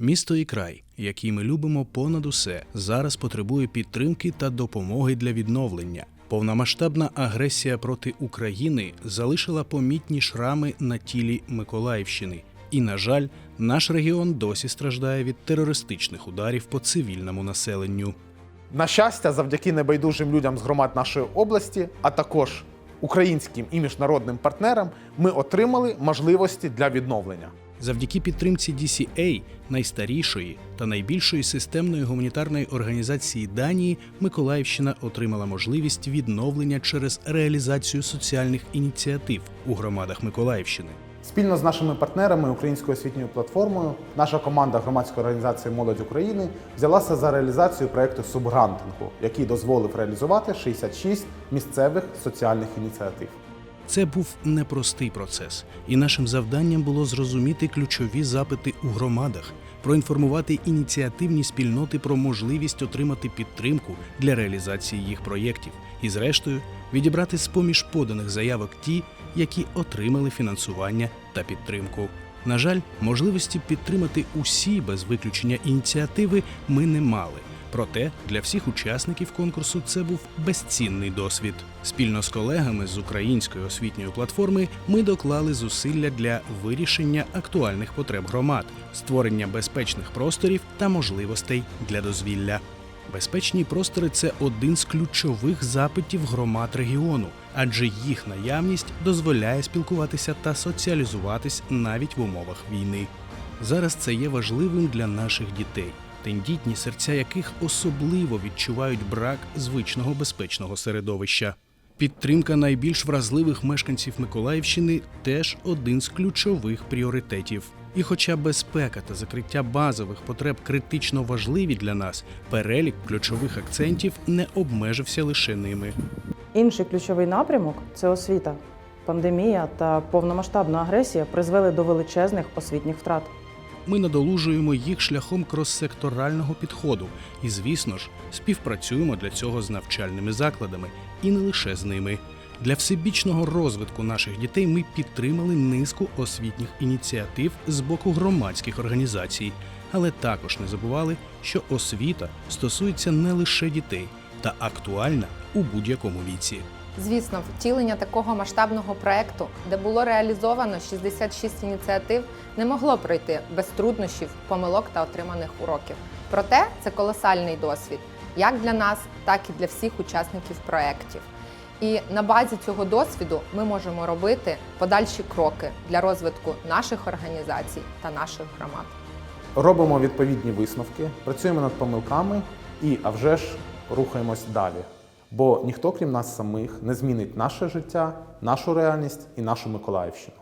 Місто і край, який ми любимо понад усе, зараз потребує підтримки та допомоги для відновлення. Повномасштабна агресія проти України залишила помітні шрами на тілі Миколаївщини. І, на жаль, наш регіон досі страждає від терористичних ударів по цивільному населенню. На щастя, завдяки небайдужим людям з громад нашої області, а також українським і міжнародним партнерам, ми отримали можливості для відновлення. Завдяки підтримці DCA, найстарішої та найбільшої системної гуманітарної організації Данії, Миколаївщина отримала можливість відновлення через реалізацію соціальних ініціатив у громадах Миколаївщини. Спільно з нашими партнерами Українською освітньою платформою наша команда громадської організації Молодь України взялася за реалізацію проєкту субгрантингу, який дозволив реалізувати 66 місцевих соціальних ініціатив. Це був непростий процес, і нашим завданням було зрозуміти ключові запити у громадах, проінформувати ініціативні спільноти про можливість отримати підтримку для реалізації їх проєктів, і, зрештою, відібрати з поміж поданих заявок ті, які отримали фінансування та підтримку. На жаль, можливості підтримати усі без виключення ініціативи ми не мали. Проте для всіх учасників конкурсу це був безцінний досвід. Спільно з колегами з української освітньої платформи ми доклали зусилля для вирішення актуальних потреб громад, створення безпечних просторів та можливостей для дозвілля. Безпечні простори це один з ключових запитів громад регіону, адже їх наявність дозволяє спілкуватися та соціалізуватись навіть в умовах війни. Зараз це є важливим для наших дітей, тендітні серця яких особливо відчувають брак звичного безпечного середовища. Підтримка найбільш вразливих мешканців Миколаївщини теж один з ключових пріоритетів. І хоча безпека та закриття базових потреб критично важливі для нас, перелік ключових акцентів не обмежився лише ними. Інший ключовий напрямок це освіта. Пандемія та повномасштабна агресія призвели до величезних освітніх втрат. Ми надолужуємо їх шляхом кроссекторального підходу і, звісно ж, співпрацюємо для цього з навчальними закладами і не лише з ними. Для всебічного розвитку наших дітей ми підтримали низку освітніх ініціатив з боку громадських організацій, але також не забували, що освіта стосується не лише дітей та актуальна у будь-якому віці. Звісно, втілення такого масштабного проекту, де було реалізовано 66 ініціатив, не могло пройти без труднощів, помилок та отриманих уроків. Проте це колосальний досвід як для нас, так і для всіх учасників проєктів. І на базі цього досвіду ми можемо робити подальші кроки для розвитку наших організацій та наших громад. Робимо відповідні висновки, працюємо над помилками і, а вже ж, рухаємось далі. Бо ніхто, крім нас самих, не змінить наше життя, нашу реальність і нашу Миколаївщину.